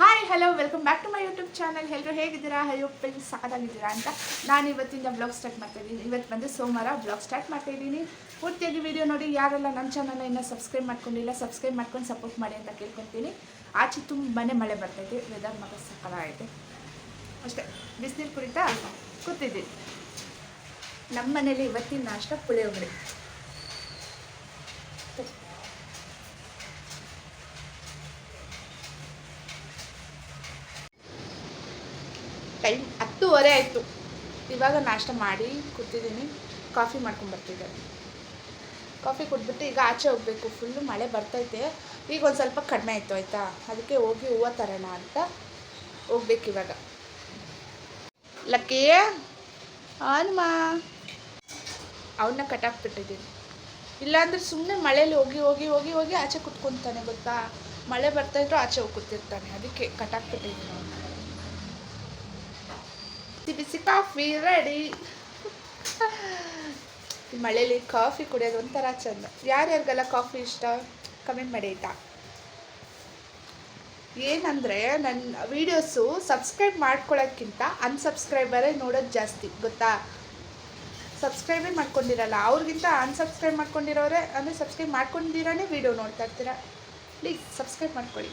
Hi hello welcome back to my YouTube channel ಎಲ್ಲರೂ ಹೇಗಿದ್ದೀರಾ? ಅಯ್ಯೋ ಫ್ರೆಂಡ್ಸ್ ಸಾಕಾಗಿದ್ದೀರಾ ಅಂತ ನಾನು ಇವತ್ತಿಂದ ಬ್ಲಾಗ್ ಸ್ಟಾರ್ಟ್ ಮಾಡ್ತಾ ಇದ್ದೀನಿ. ಇವತ್ತು ಬಂದು ಸೋಮವಾರ ಬ್ಲಾಗ್ ಸ್ಟಾರ್ಟ್ ಮಾಡ್ತಾಯಿದ್ದೀನಿ ಪೂರ್ತಿಯಾಗಿ ವಿಡಿಯೋ ನೋಡಿ, ಯಾರೆಲ್ಲ ನನ್ನ ಚಾನಲ್ನ ಇನ್ನೂ ಸಬ್ಸ್ಕ್ರೈಬ್ ಮಾಡ್ಕೊಂಡಿಲ್ಲ ಸಬ್ಸ್ಕ್ರೈಬ್ ಮಾಡ್ಕೊಂಡು ಸಪೋರ್ಟ್ ಮಾಡಿ ಅಂತ ಕೇಳ್ಕೊತೀನಿ. ಆಚೆ ತುಂಬಾ ಮಳೆ ಬರ್ತೈತೆ ವೆದರ್ ಮಗ ಸಕಲ ಅಷ್ಟೇ, ಬಿಸಿನೀರು ಕುರಿತಾ ಕೂತಿದ್ದೀನಿ ನಮ್ಮ ಮನೇಲಿ ಇವತ್ತಿನ ನಾಷ್ಟ ಪುಳಿಯೋಗರೆ. ಟೈಮ್ ಹತ್ತುವರೆ ಆಯಿತು. ಇವಾಗ ನಾಷ್ಟ ಮಾಡಿ ಕೂತಿದ್ದೀನಿ. ಕಾಫಿ ಮಾಡ್ಕೊಂಬರ್ತಿದ್ದೆ ಕಾಫಿ ಕುಡ್ಬಿಟ್ಟು ಈಗ ಆಚೆ ಹೋಗಬೇಕು. ಫುಲ್ಲು ಮಳೆ ಬರ್ತೈತೆ. ಈಗ ಒಂದು ಸ್ವಲ್ಪ ಕಡಿಮೆ ಆಯಿತು, ಆಯಿತಾ? ಅದಕ್ಕೆ ಹೋಗಿ ಹೂವು ತರೋಣ ಅಂತ ಹೋಗ್ಬೇಕು ಇವಾಗ. ಲಕ್ಕಿ, ಹನುಮ. ಅವನ್ನ ಕಟ್ಟಾಕ್ಬಿಟ್ಟಿದ್ದೀನಿ. ಇಲ್ಲಾಂದ್ರೆ ಸುಮ್ಮನೆ ಮಳೇಲಿ ಹೋಗಿ ಹೋಗಿ ಹೋಗಿ ಹೋಗಿ ಆಚೆ ಕುತ್ಕೊತಾನೆ, ಗೊತ್ತಾ? ಮಳೆ ಬರ್ತಾಯಿದ್ರು ಆಚೆ ಹೋಗಿ ಕೂತಿರ್ತಾನೆ ಅದಕ್ಕೆ ಕಟ್ಟಾಕ್ಬಿಟ್ಟಿದ್ದೀನಿ ಅವನ್ನ ಬಿಸಿ ಬಿಸಿ ಕಾಫಿ ರೆಡಿ ಈ ಮಳೇಲಿ ಕಾಫಿ ಕುಡಿಯೋದು ಒಂಥರ ಚಂದ. ಯಾರ್ಯಾರಿಗೆಲ್ಲ ಕಾಫಿ ಇಷ್ಟ ಕಮೆಂಟ್ ಮಾಡಿ ಆಯ್ತಾ? ಏನಂದರೆ ನನ್ನ ವೀಡಿಯೋಸು ಸಬ್ಸ್ಕ್ರೈಬ್ ಮಾಡ್ಕೊಳ್ಳೋಕ್ಕಿಂತ ಅನ್ಸಬ್ಸ್ಕ್ರೈಬರೇ ನೋಡೋದು ಜಾಸ್ತಿ, ಗೊತ್ತಾ? ಸಬ್ಸ್ಕ್ರೈಬೇ ಮಾಡ್ಕೊಂಡಿರಲ್ಲ, ಅವ್ರಿಗಿಂತ ಅನ್ಸಬ್ಸ್ಕ್ರೈಬ್ ಮಾಡ್ಕೊಂಡಿರೋರೆ, ಅಂದರೆ ಸಬ್ಸ್ಕ್ರೈಬ್ ಮಾಡ್ಕೊಂಡಿರೋನೇ ವೀಡಿಯೋ ನೋಡ್ತಾ ಇರ್ತೀರ? ಪ್ಲೀಸ್ ಸಬ್ಸ್ಕ್ರೈಬ್ ಮಾಡ್ಕೊಳ್ಳಿ.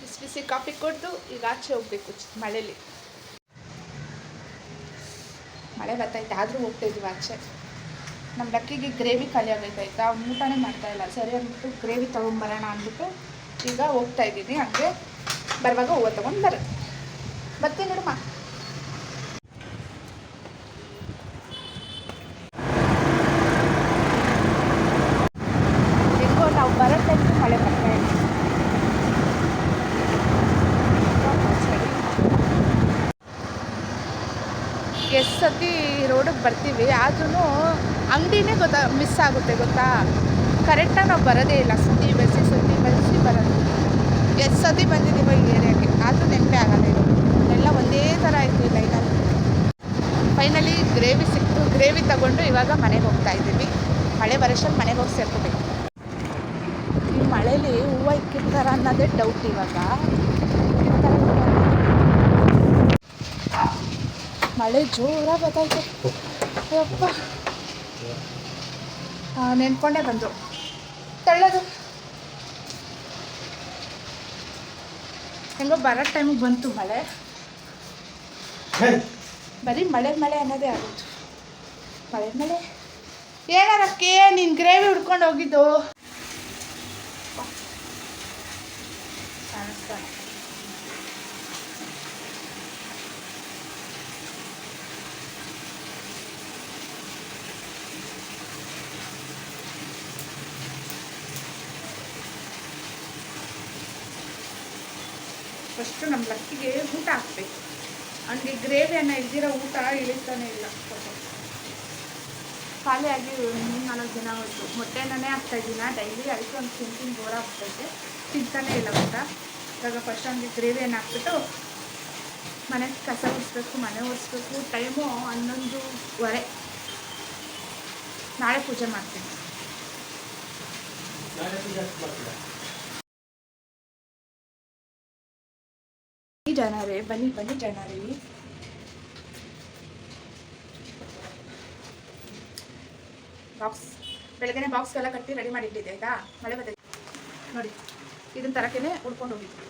ಬಿಸಿ ಬಿಸಿ ಕಾಫಿ ಕೊಟ್ಟು ಈಗ ಆಚೆ ಹೋಗ್ಬೇಕು ಮಳೇಲಿ. ಮಳೆ ಬರ್ತೈತೆ, ಆದರೂ ಹೋಗ್ತಾ ಇದೀವಿ ಆಚೆ. ನಮ್ಮ ಲಕ್ಕಿಗೆ ಗ್ರೇವಿ ಖಾಲಿ ಆಗೈತಾಯ್ತಾ ಅವ್ನು ಊಟನೇ ಮಾಡ್ತಾ ಇಲ್ಲ. ಸರಿ ಅಂದ್ಬಿಟ್ಟು ಗ್ರೇವಿ ತೊಗೊಂಬರೋಣ ಅಂದ್ಬಿಟ್ಟು ಈಗ ಹೋಗ್ತಾ ಇದ್ದೀನಿ ಹಂಗೆ ಬರುವಾಗ ಹೂವು ತೊಗೊಂಡು ಬರ ಬರ್ತೀನಿ ನೋಡಮ್ಮ ಹೆಂಗೋ ನಾವು ಬರೋ ಟೈಮ್ಗೆ ಮಳೆ ಬರ್ತಾ ಇದೆ ಸರಿ ಎಷ್ಟು ಸತಿ ರೋಡಿಗೆ ಬರ್ತೀವಿ ಆದ್ರೂ ಅಂಗಡಿನೇ ಗೊತ್ತಾ ಮಿಸ್ ಆಗುತ್ತೆ ಗೊತ್ತಾ? ಕರೆಕ್ಟಾಗಿ ನಾವು ಬರೋದೇ ಇಲ್ಲ, ಸುತ್ತಿ ಬೆಸಿ ಸುತ್ತಿ ಬೆಳೆಸಿ ಬರೋದು. ಎಷ್ಟು ಸತಿ ಬಂದಿದ್ದೀವೋ ಈ ಏರಿಯಾಗೆ ಆದರೂ ನೆನಪೇ ಆಗಲ್ಲ ಇದು ಎಲ್ಲ ಒಂದೇ ಥರ ಆಯಿತು ಲೈನಲ್ಲಿ ಫೈನಲಿ ಗ್ರೇವಿ ಸಿಕ್ತು. ಗ್ರೇವಿ ತಗೊಂಡು ಇವಾಗ ಮನೆಗೆ ಹೋಗ್ತಾ ಇದ್ದೀವಿ. ಮಳೆ ಬರೋಷ್ಟಲ್ಲಿ ಮನೆಗೆ ಹೋಗಿ ಸೇರ್ಕೋಬೇಕು. ಈ ಮಳೇಲಿ ಹೂವು ಇಕ್ಕಿರ್ತಾರ ಅನ್ನೋದೇ ಡೌಟ್ ಇವಾಗ. ಮಳೆ ಜೋರಾಗಿ ಬತ್ತಾಯ್ತು ಯಪ್ಪ. ನೆನ್ಕೊಂಡೇ ಬಂದರು. ತಳ್ಳೋದು ಹೆಂಗೋ ಬರೋ ಟೈಮಿಗೆ ಬಂತು ಮಳೆ. ಬರೀ ಮಳೆ ಮಳೆ ಅನ್ನೋದೇ ಆಗೋದು. ಮಳೆ ಮಳೆ. ಏನಾರಕ್ಕೆ ನೀನು ಗ್ರೇವಿ ಹುಡ್ಕೊಂಡು ಹೋಗಿದ್ದು. ಕಾಣಿಸ್ತಾನೆ ಫಸ್ಟು ನಮ್ಮ ಲಕ್ಕಿಗೆ ಊಟ ಹಾಕ್ಬೇಕು. ಗ್ರೇವಿ ಗ್ರೇವಿಯನ್ನು ಇಲ್ದಿರೋ ಊಟ ಇಳಿತಾನೆ ಇಲ್ಲ ಖಾಲಿ ಆಗಿ ಮೂರು ನಾಲ್ಕು ದಿನ ಹೋಯ್ತು ಮೊಟ್ಟೆನೇ ಇದ್ದೀನಿ. ಡೈಲಿ ಅದಕ್ಕೆ ಒಂದು ತಿಂತೀನಿ, ಬೋರ ಆಗ್ತೈತೆ. ತಿಂತಾನೆ ಇಲ್ಲ ಊಟ. ಇವಾಗ ಫಸ್ಟ್ ಅವನಿಗೆ ಗ್ರೇವಿಯನ್ನು ಹಾಕ್ಬಿಟ್ಟು ಮನೆ ಕಸ ಒರೆಸ್ಬೇಕು, ಮನೆ ಒರೆಸ್ಬೇಕು. ಟೈಮು ಹನ್ನೊಂದುವರೆ ನಾಳೆ ಪೂಜೆ ಮಾಡ್ತೀನಿ. ಜನರೇ ಬನ್ನಿ ಬನ್ನಿ ಜನರೇ ಬಾಕ್ಸ್ ಬೆಳಗ್ಗೆ ಬಾಕ್ಸ್ ಎಲ್ಲ ಕಟ್ಟಿ ರೆಡಿ ಮಾಡಿ ಇಟ್ಟಿದ್ದೆ ಆಯ್ತಾ? ಮಳೆ ಬದ ನೋಡಿ ಇದನ್ನ ತರಕೇನೆ ಉಡ್ಕೊಂಡು ಹೋಗಿದ್ವಿ.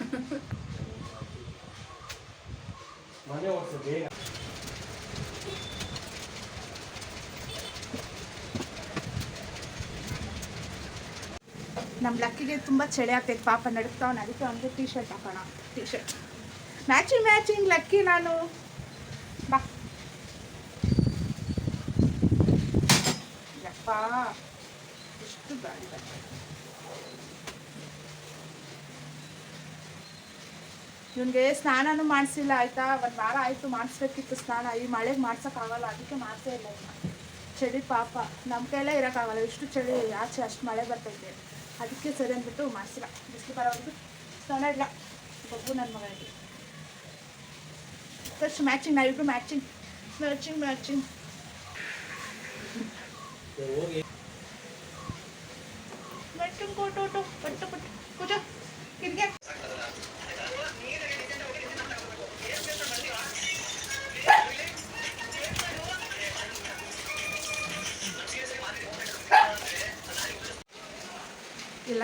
ಮನೆ ನಮ್ಮ ಲಕ್ಕಿಗೆ ತುಂಬ ಚಳಿ ಆಗ್ತೈತೆ, ಪಾಪ ನಡುಕ್ತಾವನ ಅದಕ್ಕೆ ಒಂದು ಟೀ ಶರ್ಟ್ ಹಾಕೋಣ T shirt matching matching lucky ನಾನು. ಬಾ. ಯಪ್ಪ ಎಷ್ಟು ಗಾಡಿ ಇವನಿಗೆ ಸ್ನಾನನೂ ಮಾಡಿಸಿಲ್ಲ, ಆಯ್ತಾ? ಒಂದು ವಾರ ಆಯಿತು ಮಾಡಿಸ್ಬೇಕಿತ್ತು ಸ್ನಾನ. ಈ ಮಳೆಗೆ ಮಾಡ್ಸೋಕ್ಕಾಗಲ್ಲ ಅದಕ್ಕೆ ಮಾಡಿಸೇ ಇಲ್ಲ ಇನ್ನು. ಚಳಿ ಪಾಪ. ನಮ್ಮ ಕೈಲೇ ಇರೋಕ್ಕಾಗಲ್ಲ ಇಷ್ಟು ಚಳಿ, ಆಚೆ ಅಷ್ಟು ಮಳೆ ಬರ್ತೈತೆ. ಅದಕ್ಕೆ ಸರಿ ಅಂದ್ಬಿಟ್ಟು ಮಾಡಿಸಿಲ್ಲ ಬಿಸಿಲು ಬರೋದು ಸಣ್ಣ ಇಲ್ಲ ಬಬ್ಬು ನನ್ನ ಮಗಳಿಗೆ. ಫಸ್ಟ್ ಮ್ಯಾಚಿಂಗ್ ನಾವಿಬ್ರು ಮ್ಯಾಚಿಂಗ್ ಮ್ಯಾಚಿಂಗ್ ಮ್ಯಾಚಿಂಗ್ ಮ್ಯಾಚಿಂಗ್ ಕೊಟ್ಟು ಪಟ್ಟು ಪಟ್ಟು. ಕೂಜ ಕಿರ್ಗೆ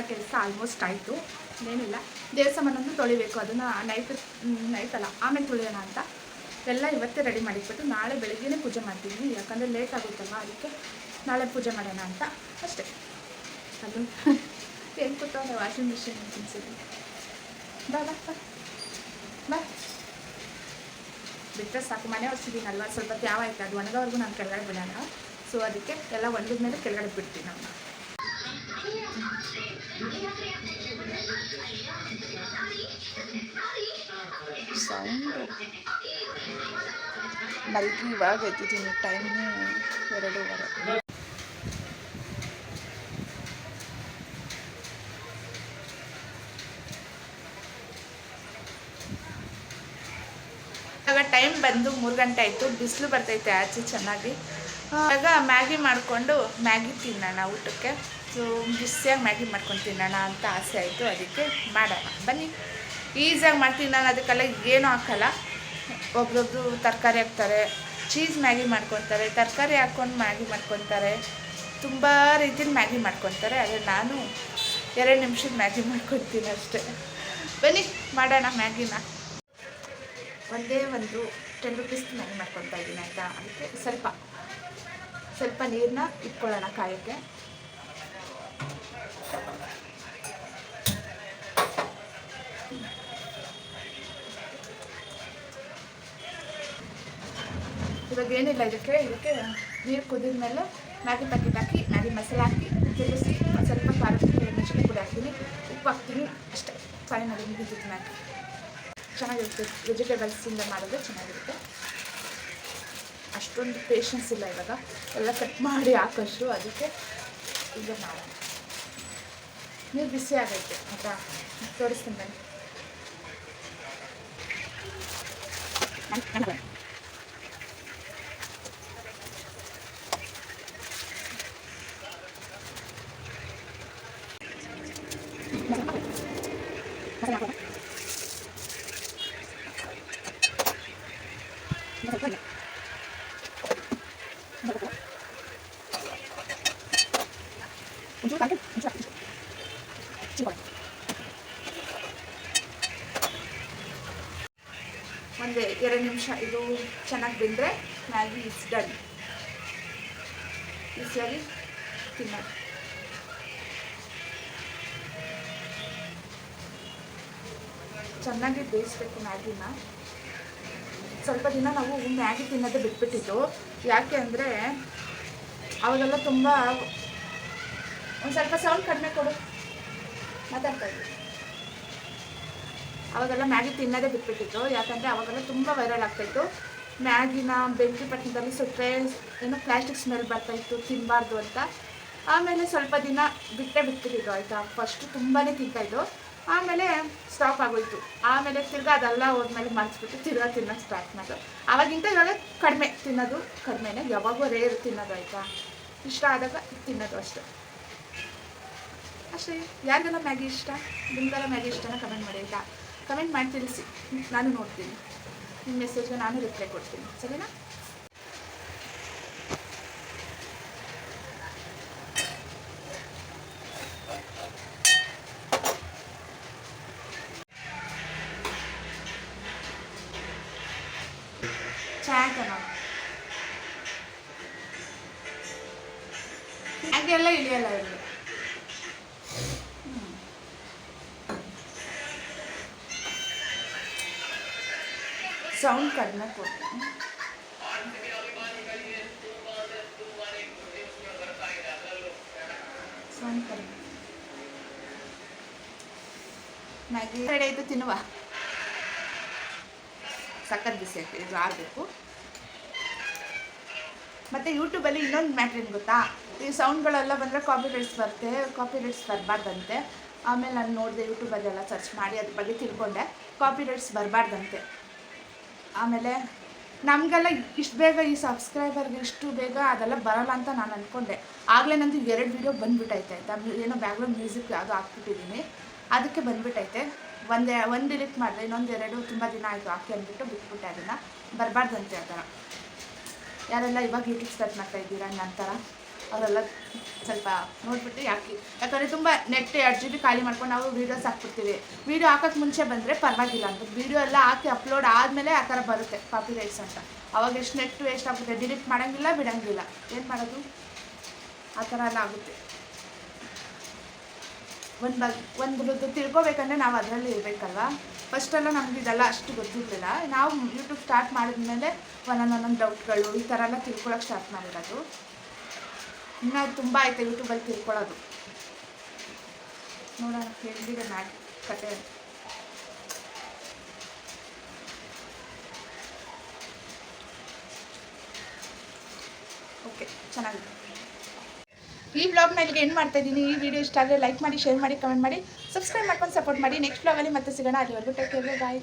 ಕೆಲಸ ಆಲ್ಮೋಸ್ಟ್ ಆಯಿತು. ಏನಿಲ್ಲ. ದೇವಸ್ಥಾನವನ್ನು ತೊಳಿಬೇಕು. ಅದನ್ನು ನೈಟ್ ನೈಟಲ್ಲ ಆಮೇಲೆ ತೊಳೆಯೋಣ ಅಂತ. ಎಲ್ಲ ಇವತ್ತೇ ರೆಡಿ ಮಾಡಿಟ್ಬಿಟ್ಟು ನಾಳೆ ಬೆಳಗ್ಗೆನೇ ಪೂಜೆ ಮಾಡ್ತೀನಿ. ಯಾಕಂದರೆ ಲೇಟ್ ಆಗುತ್ತಲ್ಲ ಅದಕ್ಕೆ ನಾಳೆ ಪೂಜೆ ಮಾಡೋಣ ಅಂತ. ಅಷ್ಟೇ. ಅದು. ಏನು ಕೂತವ್ರೆ ವಾಷಿಂಗ್ ಮಿಷಿನ್ ತಿನ್ಸಿದ್ವಿ ಬಾ ಬಾ ಬಾ. ಬಾ. ಬಿಟ್ಟರೆ ಸಾಕು. ಮನೆ ಒರೆಸಿದ್ದೀನಲ್ವ? ಸ್ವಲ್ಪ ತ್ಯಾವ ಆಯ್ತು ಅದು ಒಣಗೋವರೆಗೂ ನಾನು ಕೆಳಗಡೆ ಬಿಡೋಣ. ಸೊ ಅದಕ್ಕೆ ಎಲ್ಲ ಒಣಗಿದ ಮೇಲೆ ಕೆಳಗಡೆ ಬಿಡ್ತೀನಿ ನಾನು. ಸೌಂಡು ಮಲ್ಗಿ ಇವಾಗ ಎದ್ದಿದ್ದೀನಿ. ಟೈಮು ಎರಡೂವರೆ. ಟೈಮ್ ಬಂದು ಮೂರು ಗಂಟೆ ಆಯಿತು. ಬಿಸಿಲು ಬರ್ತೈತೆ ಆಚೆ ಚೆನ್ನಾಗಿ. ಆಗ ಮ್ಯಾಗಿ ಮಾಡಿಕೊಂಡು ಮ್ಯಾಗಿ ತಿನ್ನೋಣ ಊಟಕ್ಕೆ. ಸೊ ಬಿಸಿಯಾಗಿ ಮ್ಯಾಗಿ ಮಾಡ್ಕೊಂಡು ತಿನ್ನೋಣ ಅಂತ ಆಸೆ ಆಯಿತು, ಅದಕ್ಕೆ ಮಾಡೋಣ. ಬನ್ನಿ. ಈಸಿಯಾಗಿ ಮಾಡ್ತೀನಿ, ನಾನು ಅದಕ್ಕೆಲ್ಲ ಏನೂ ಹಾಕಲ್ಲ. ಒಬ್ರೊಬ್ರು ತರಕಾರಿ ಹಾಕ್ತಾರೆ, ಚೀಸ್ ಮ್ಯಾಗಿ ಮಾಡ್ಕೊತಾರೆ, ತರಕಾರಿ ಹಾಕ್ಕೊಂಡು ಮ್ಯಾಗಿ ಮಾಡ್ಕೊತಾರೆ, ತುಂಬ ರೀತಿಯಲ್ಲಿ ಮ್ಯಾಗಿ ಮಾಡ್ಕೊತಾರೆ, ಆದರೆ ನಾನು ಎರಡು ನಿಮಿಷದ ಮ್ಯಾಗಿ ಮಾಡ್ಕೊತೀನಿ ಅಷ್ಟೇ. ಬನ್ನಿ, ಮಾಡೋಣ ಮ್ಯಾಗಿನ. ಒಂದೇ ಒಂದು ಟೆನ್ ರುಪೀಸ್ ಮ್ಯಾಗಿ ಮಾಡ್ಕೊತಾ ಇದ್ದೀನಿ ಆಯಿತಾ ಅದಕ್ಕೆ ಸ್ವಲ್ಪ ಸ್ವಲ್ಪ ನೀರನ್ನ ಇಟ್ಕೊಳ್ಳೋಣ ಕಾಯಕ್ಕೆ. ಇವಾಗ ಏನಿಲ್ಲ, ಇದಕ್ಕೆ ಇದಕ್ಕೆ ನೀರು ಕುದಿದ ಮೇಲೆ ಮ್ಯಾಗಿ ಪ್ಯಾಕೆಟ್ ಹಾಕಿ, ಮ್ಯಾಗಿ ಮಸಾಲೆ ಹಾಕಿ, ತಿರುಗಿಸಿ ಸ್ವಲ್ಪ ಖಾರದ ಮೆಣಸಿನ ಪುಡಿ ಹಾಕ್ತೀನಿ. ಉಪ್ಪು ಹಾಕ್ತೀನಿ, ಅಷ್ಟೇ. ಫೈನಲ್ ಮುಗಿದಿದ್ದು ಮ್ಯಾಗಿ. ಚೆನ್ನಾಗಿರುತ್ತೆ. ವೆಜಿಟೇಬಲ್ಸಿಂದ ಮಾಡಿದ್ರೆ ಚೆನ್ನಾಗಿರುತ್ತೆ. ಅಷ್ಟೊಂದು ಪೇಷನ್ಸ್ ಇಲ್ಲ ಇವಾಗ. ಎಲ್ಲ ಕಟ್ ಮಾಡಿ ಹಾಕೋಷ್ಟು, ಅದಕ್ಕೆ ಈಗ ಮಾಡೋಣ ನೀರು ಬಿಸಿ ಆಗೈತೆ ಆಯಿತಾ ತೋರಿಸ್ತೀನಿ ಬನ್ನಿ ಒಂದು ಎರಡು ನಿಮಿಷ ಇದು ಚೆನ್ನಾಗಿ ಬೆಂದರೆ ಮ್ಯಾಗಿ ಇಸ್ ಡನ್ ಈಸಿಯಾಗಿ ತಿನ್ನೋದು ಚೆನ್ನಾಗಿ ಬೇಯಿಸ್ಬೇಕು ಮ್ಯಾಗಿನ. ಸ್ವಲ್ಪ ದಿನ ನಾವು ಮ್ಯಾಗಿ ತಿನ್ನೋದೇ ಬಿಟ್ಬಿಟ್ಟಿದ್ದು. ಯಾಕೆ ಅಂದರೆ ಅವಾಗೆಲ್ಲ ತುಂಬ ಒಂದು ಸ್ವಲ್ಪ ಸೌಂಡ್ ಕಡಿಮೆ ಕೊಡು. ಮಾತಾಡ್ತಾ ಇದ್ದೀನಿ. ಅವಾಗೆಲ್ಲ ಮ್ಯಾಗಿ ತಿನ್ನೋದೇ ಬಿಟ್ಬಿಟ್ಟಿತ್ತು. ಯಾಕಂದರೆ ಅವಾಗೆಲ್ಲ ತುಂಬ ವೈರಲ್ ಆಗ್ತಾಯಿತ್ತು ಮ್ಯಾಗಿನ ಬೆಂಕಿ ಪಟ್ಟಣದಲ್ಲಿ ಸುಟ್ಟರೆ ಏನೋ ಪ್ಲಾಸ್ಟಿಕ್ ಸ್ಮೆಲ್ ಬರ್ತಾಯಿತ್ತು ತಿನ್ನಬಾರ್ದು ಅಂತ. ಆಮೇಲೆ ಸ್ವಲ್ಪ ದಿನ ಬಿಟ್ಟೇ ಬಿಟ್ಬಿಟ್ಟಿದ್ದು ಆಯಿತಾ? ಫಸ್ಟು ತುಂಬಾ ತಿಂತಾಯಿದ್ದು ಆಮೇಲೆ ಸ್ಟಾಪ್ ಆಗೋಯ್ತು. ಆಮೇಲೆ ತಿರ್ಗಾ ಅದೆಲ್ಲ ಹೋದ್ಮೇಲೆ ಮನ್ಸ್ಬಿಟ್ಟು ತಿರ್ಗಾ ತಿನ್ನೋಕ್ಕೆ ಸ್ಟಾರ್ಟ್ ಮಾಡೋದು ಆವಾಗಿಂತ ಇವಾಗ ಕಡಿಮೆ ತಿನ್ನೋದು ಕಡಿಮೆನೇ. ಯಾವಾಗೂ ರೇರ್ ತಿನ್ನೋದು ಆಯಿತಾ? ಇಷ್ಟ ಆದಾಗ ತಿನ್ನೋದು ಅಷ್ಟೇ. ಅಷ್ಟೇ. ಯಾರಿಗೆಲ್ಲ ಮ್ಯಾಗಿ ಇಷ್ಟ? ನಿಮ್ಗೆಲ್ಲ ಮ್ಯಾಗಿ ಇಷ್ಟನ ಕಮೆಂಟ್ ಮಾಡಿ ಆಯಿತಾ? ಕಮೆಂಟ್ ಮಾಡಿ ತಿಳಿಸಿ. ನಾನು ನೋಡ್ತೀನಿ. ನಿಮ್ಮ ಮೆಸೇಜ್ಗೆ ನಾನು ರಿಪ್ಲೈ ಕೊಡ್ತೀನಿ. ಸರಿನಾ? ಹಾಗೆಲ್ಲ ಇಳಿಯಲ್ಲ ಸೌಂಡ್ ಕಡಿಮೆ ಕೊಡ್ತೀನಿ ಸೌಂಡ್ ಕಡಿಮೆ. ಮ್ಯಾಗಿ ರೆಡಿ ಆಯಿತು ತಿನ್ನುವ. ಸಕ್ಕತ್ ಬಿಸಿ ಆಯ್ತು, ಇದು ಆಗಬೇಕು ಮತ್ತು ಯೂಟ್ಯೂಬಲ್ಲಿ ಇನ್ನೊಂದು ಮ್ಯಾಟ್ರ್ ಏನು ಗೊತ್ತಾ? ಈ ಸೌಂಡ್ಗಳೆಲ್ಲ ಬಂದರೆ ಕಾಪಿ ರೈಟ್ಸ್ ಬರುತ್ತೆ ಕಾಪಿ ರೈಟ್ಸ್ ಬರಬಾರ್ದಂತೆ. ಆಮೇಲೆ ನಾನು ನೋಡಿದೆ ಯೂಟ್ಯೂಬಲ್ಲೆಲ್ಲ ಸರ್ಚ್ ಮಾಡಿ ಅದ್ರ ಬಗ್ಗೆ ತಿಳ್ಕೊಂಡೆ. ಕಾಪಿ ರೈಟ್ಸ್ ಬರಬಾರ್ದಂತೆ. ಆಮೇಲೆ ನಮಗೆಲ್ಲ ಇಷ್ಟು ಬೇಗ ಈ ಸಬ್ಸ್ಕ್ರೈಬರ್ಗೆ ಇಷ್ಟು ಬೇಗ ಅದೆಲ್ಲ ಬರಲ್ಲ ಅಂತ ನಾನು ಅಂದ್ಕೊಂಡೆ ಆಗಲೇ ನಂದು ಎರಡು ವೀಡಿಯೋ ಬಂದುಬಿಟ್ಟೈತೆ ಆಯಿತಾ? ಏನೋ ಬ್ಯಾಕ್ಗ್ರೌಂಡ್ ಮ್ಯೂಸಿಕ್ ಅದು ಹಾಕ್ಬಿಟ್ಟಿದ್ದೀನಿ ಅದಕ್ಕೆ ಬಂದ್ಬಿಟ್ಟೈತೆ ಒಂದೇ, ಒಂದು ಡಿಲೀಟ್ ಮಾಡಿದೆ, ಇನ್ನೊಂದು ಎರಡು ತುಂಬ ದಿನ ಆಯಿತು ಹಾಕಿ ಅಂದ್ಬಿಟ್ಟು ಬಿಟ್ಬಿಟ್ಟೆ ಅದನ್ನು. ಬರಬಾರ್ದಂತೆ ಆ ಥರ ಯಾರೆಲ್ಲ ಇವಾಗ ಯೂಟ್ಯೂಬ್ ಸ್ಟಾರ್ಟ್ ಮಾಡ್ತಾ ಇದ್ದೀರಾ ನಂತರ ಅವರೆಲ್ಲ ಸ್ವಲ್ಪ ನೋಡ್ಬಿಟ್ಟು ಯಾಕೆ ಯಾಕಂದರೆ ತುಂಬ ನೆಟ್ ಎರಡು ಜಿ ಬಿ ಖಾಲಿ ಮಾಡ್ಕೊಂಡು ನಾವು ವೀಡಿಯೋಸ್ ಹಾಕ್ಬಿಡ್ತೀವಿ. ವೀಡಿಯೋ ಹಾಕೋಕ್ಕೆ ಮುಂಚೆ ಬಂದರೆ ಪರವಾಗಿಲ್ಲ ಅಂತ. ವೀಡಿಯೋ ಎಲ್ಲ ಹಾಕಿ ಅಪ್ಲೋಡ್ ಆದಮೇಲೆ ಆ ಥರ ಬರುತ್ತೆ ಕಾಪಿ ರೈಟ್ಸ್ ಅಂತ. ಅವಾಗ ಎಷ್ಟು ನೆಟ್ ವೇಸ್ಟ್ ಆಗುತ್ತೆ ಡಿಲೀಟ್ ಮಾಡೋಂಗಿಲ್ಲ, ಬಿಡೋಂಗಿಲ್ಲ. ಏನು ಮಾಡೋದು? ಆ ಥರ ಎಲ್ಲ ಆಗುತ್ತೆ. ಒಂದು ಬಗ್ ಒಂದು ತಿಳ್ಕೊಬೇಕಂದ್ರೆ ನಾವು ಅದರಲ್ಲಿ ಇರಬೇಕಲ್ವಾ? ಫಸ್ಟೆಲ್ಲ ನಮ್ಗೆ ಇದೆಲ್ಲ ಅಷ್ಟು ಗೊತ್ತಿರಲಿಲ್ಲ. ನಾವು ಯೂಟ್ಯೂಬ್ ಸ್ಟಾರ್ಟ್ ಮಾಡಿದ್ಮೇಲೆ ಒಂದೊಂದು ಒಂದೊಂದು ಡೌಟ್ಗಳು ಈ ಥರ ಎಲ್ಲ ತಿಳ್ಕೊಳಕ್ಕೆ ಸ್ಟಾರ್ಟ್ ಮಾಡಿರೋದು. ಇನ್ನೂ ತುಂಬ ಐತೆ ಯೂಟ್ಯೂಬಲ್ಲಿ ತಿಳ್ಕೊಳ್ಳೋದು. ನೋಡೋಣ ಕೇಳಿದೆ ಮ್ಯಾಟ್ ಕತೆ. ಓಕೆ, ಚೆನ್ನಾಗಿದೆ. ಈ ವ್ಲಾಗ್ನ ಇಲ್ಲಿಗೆ ಏನು ಮಾಡ್ತಾ ಇದ್ದೀನಿ. ಈ ವಿಡಿಯೋ ಇಷ್ಟ ಆದರೆ ಲೈಕ್ ಮಾಡಿ ಶೇರ್ ಮಾಡಿ ಕಮೆಂಟ್ ಮಾಡಿ ಸಬ್ಸ್ಕ್ರೈಬ್ ಮಾಡ್ಕೊಂಡು ಸಪೋರ್ಟ್ ಮಾಡಿ. ನೆಕ್ಸ್ಟ್ ವ್ಲಾಗಲ್ಲಿ ಮತ್ತೆ ಸಿಗೋಣ. ಅಲ್ಲಿವರೆಗೂ ಟೇಕ್ ಕೇರ್ ಬಾಯ್